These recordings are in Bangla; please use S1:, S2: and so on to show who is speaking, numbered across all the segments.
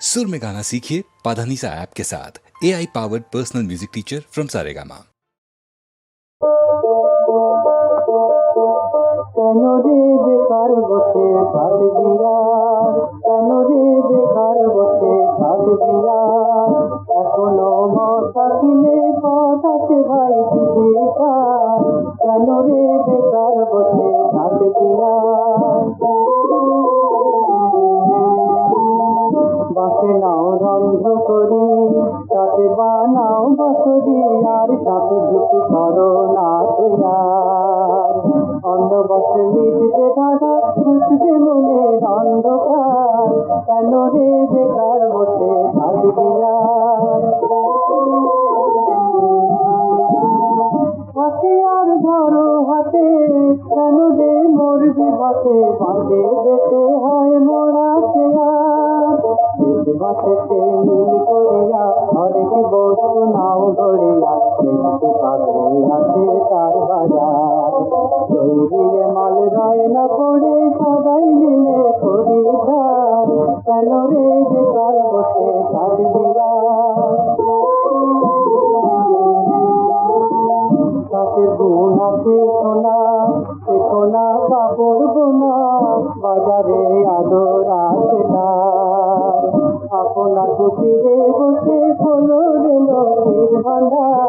S1: सुर में गाना सीखिए पाधानीसा ऐप के साथ A I powered personal music teacher from Saregama
S2: কেন রে বেকার বসে থাক দিয়ার কেন রে বেকার বসে থাক দিয়ার এখনো মশাকিলে পথ আছে ভাই বেকার কেন রে তৈয়ার অন্ধ বসে মিটবে ধারা বুঝবে মনে অন্ধকার। কেন রে বেকার বসে থাকবি আর হাতে আর ধরো হাতে, কেন রে মরবি ভাতে বাঁধে বেতে হয় মোরা চেয়ার। বাসেতে মিল দেখতে পাবে আছে তার বাজার তৈরি মাল না করে সবাই মিলে করি ধার কেন রে বেকার বসে থাকবি তাতে গুণ আছে সোনা সোনা কাপড় বোনা বাজারে আদর আছে তার আপনার কুটিরে বসে খোলো রে লক্ষ্মীর ভান্ডার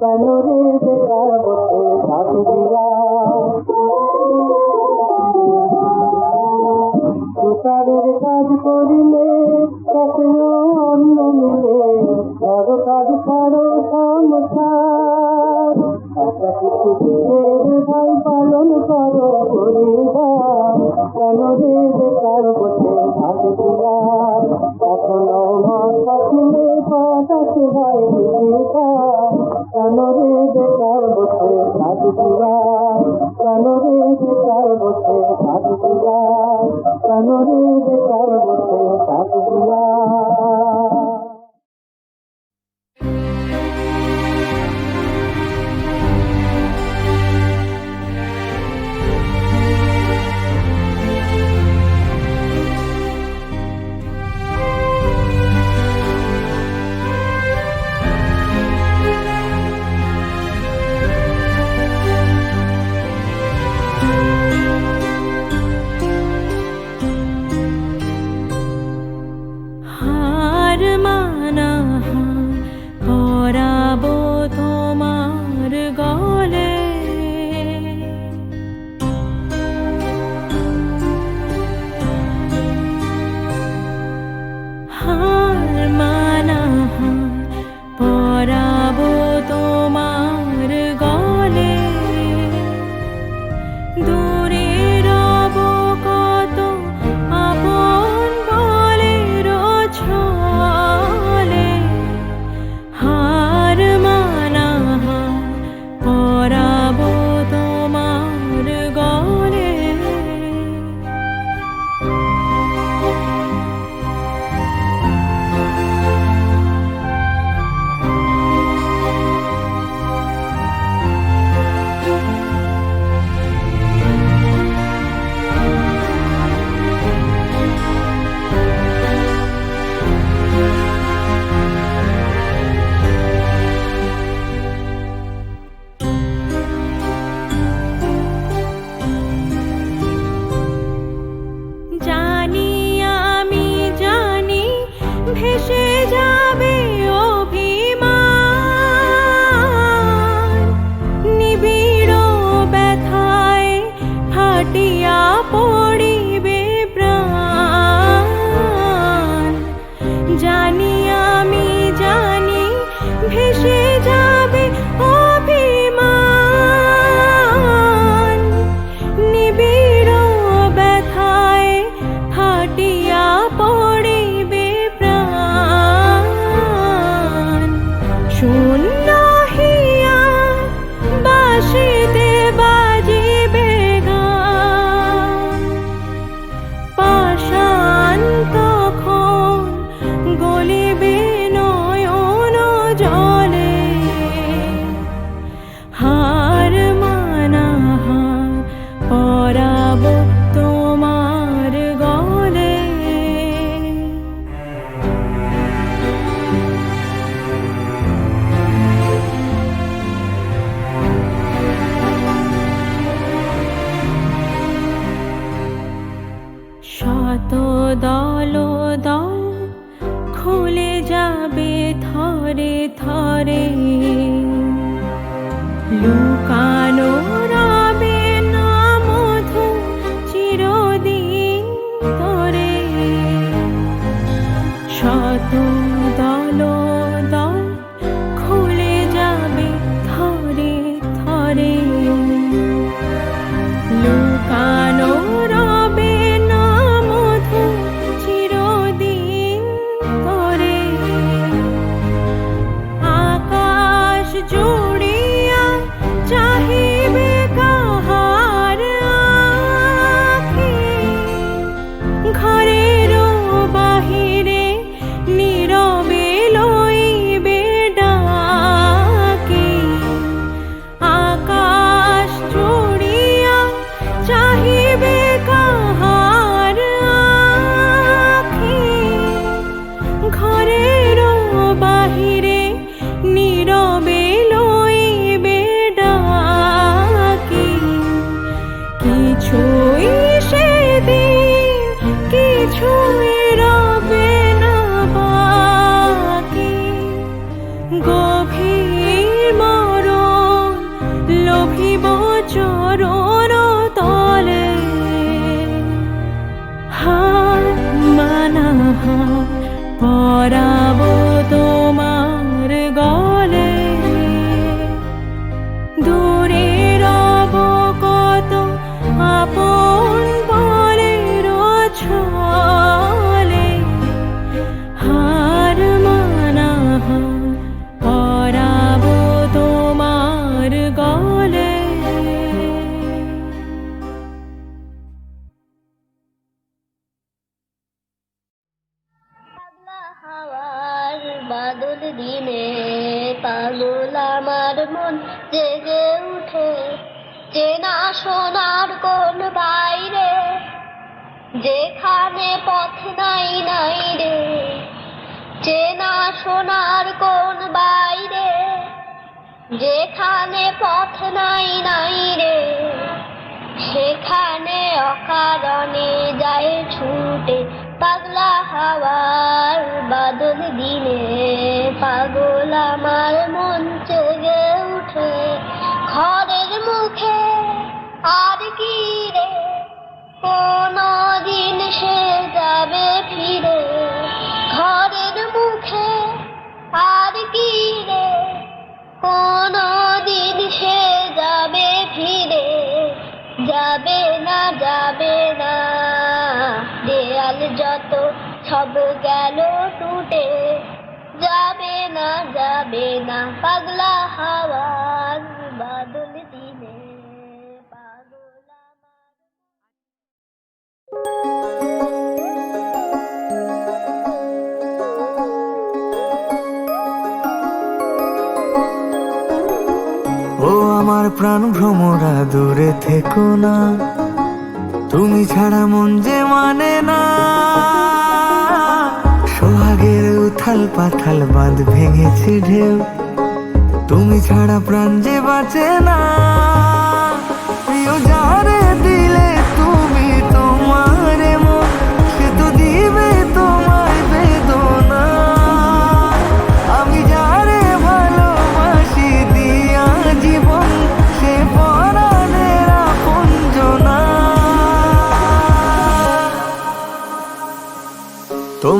S2: হার কেন আর কেন রে বেকার বসে থাকবি আর কেন রে বেকার বসে থাকবি আর
S3: সোনার কোন বাইরে, যেখানে পথ নাই নাই রে। চেনা সোনার কোন বাইরে, যেখানে পথ নাই নাই রে। সেখানে অকারণে যায় ছুটে পাগলা হাওয়ার বাদল দিনে পাগল আমার মন। আর কি রে? কোনো দিন সে যাবে ফিরে। ঘরের মুখে আর কি রে? কোনো দিন সে যাবে ফিরে। যাবে না যাবে না। দেয়াল যত সব গেল টুটে। যাবে না যাবে না, পাগলা হাওয়ার
S4: প্রাণ ভ্রমরা দূরে থেকো না। তুমি ছাড়া মন যে মানে না। সোহাগের উথাল পাথাল বাঁধ ভেঙেছে ঢেউ। তুমি ছাড়া প্রাণ যে বাঁচে না। প্রিয়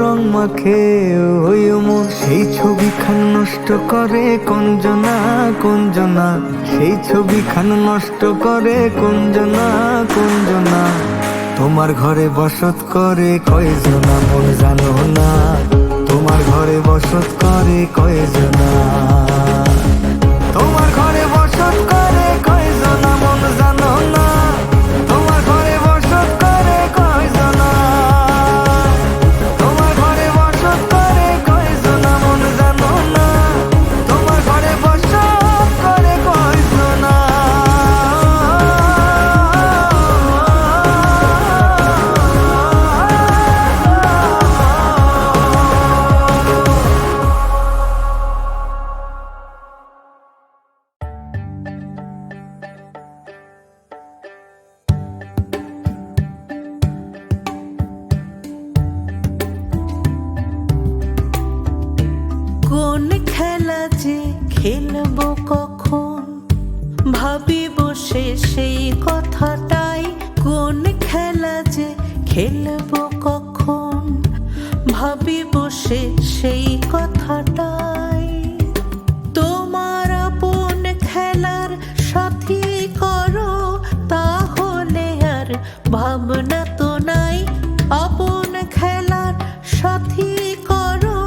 S4: রং মাখে, ওই মন সেই ছবি খান নষ্ট করে কঞ্জনা কঞ্জনা সেই ছবি খান নষ্ট করে কঞ্জনা কঞ্জনা তোমার ঘরে বসত করে কয়েজনা মন জানো না? তোমার ঘরে বসত করে কয়েজনা?
S5: ভাবনা তো নাই। আপন খেলার সাথী করো,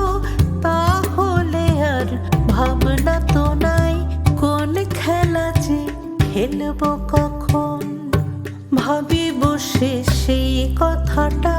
S5: তাহলে আর ভাবনা তো নাই। কোন খেলা যে খেলব কখন? ভাবি বসে সেই কথাটা।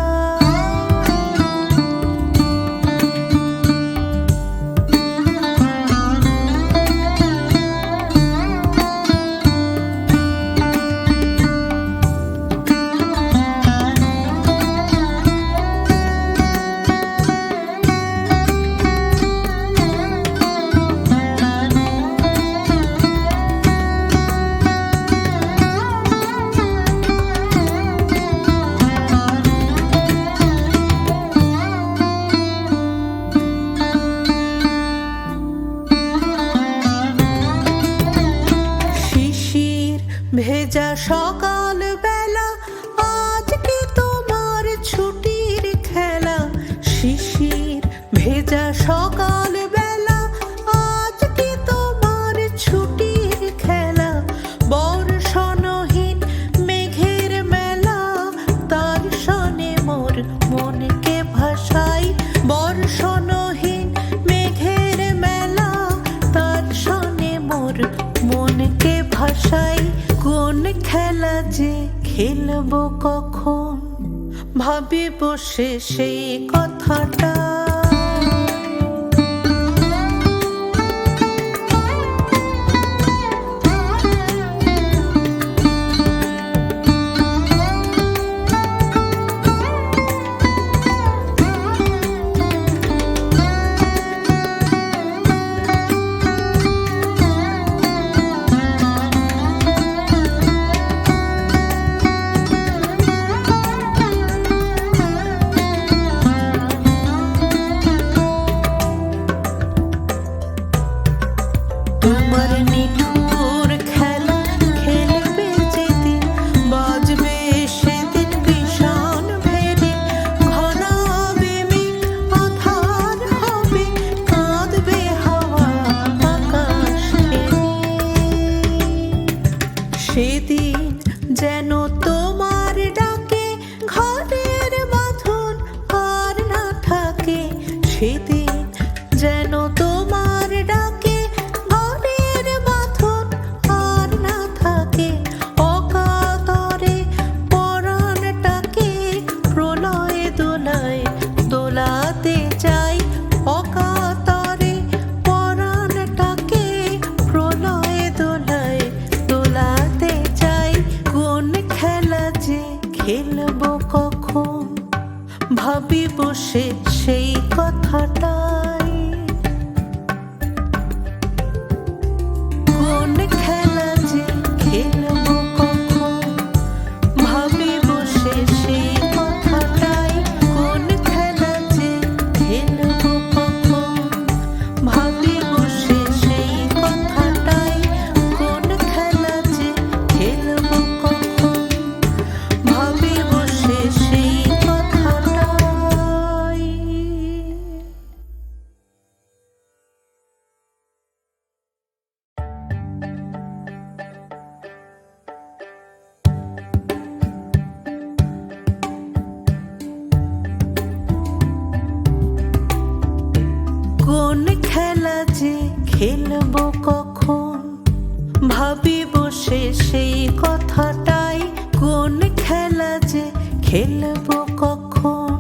S5: খেলব কখন? ভাবিব সে সেই কথাটা। সেই কথাটাই কোন খেলা যে খেলব কখন?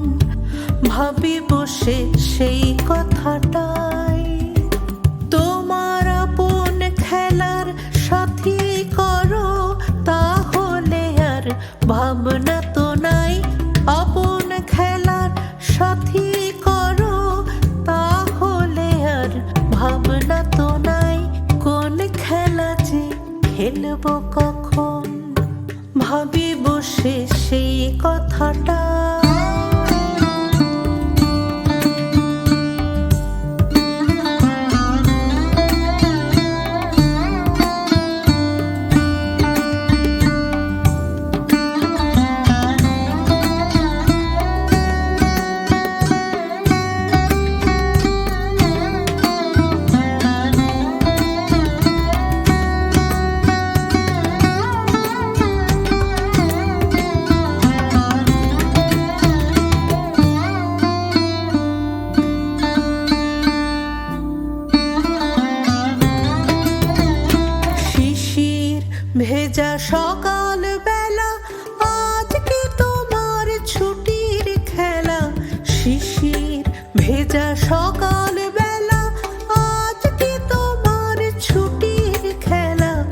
S5: ভাবি বসে সেই কথাটাই। তোমার আপন খেলার সাথী করো, তাহলে আর ভাবনা তো নাই। আপন খেলার সাথী করো, তাহলে আর ভাবনা তো নাই। কোন খেলা যে খেলব কথাটা কি তোমার ছুটির খেলা।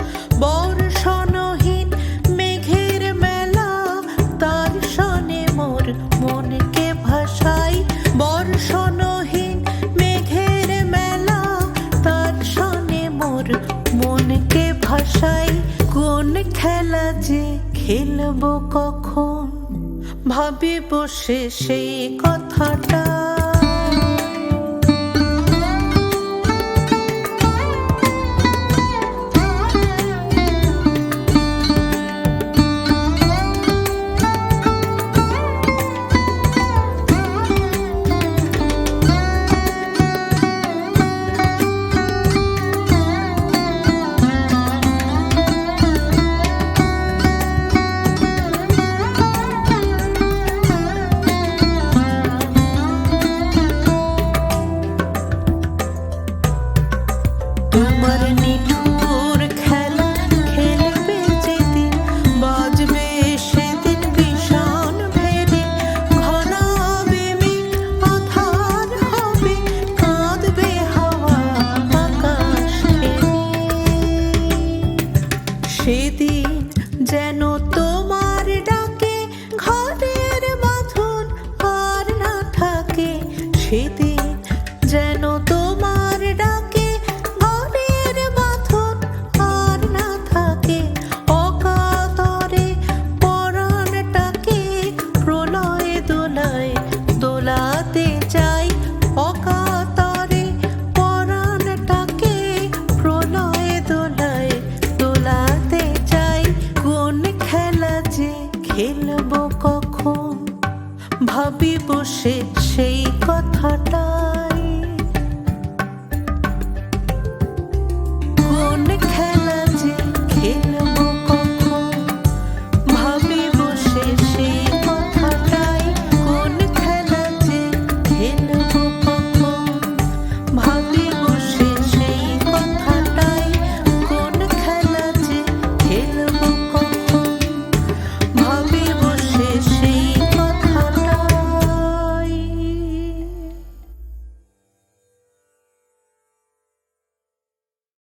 S5: মেঘের মেলা, তার সনে মোর মনকে মেঘের মেলা, তার সনে মোর মনকে কোন খেলা যে খেলব কখন? ভাবি বসে সেই কথাটা। সেদিন খেলব কখন? ভাবি বসে সেই কথাটাই। কোন খেলা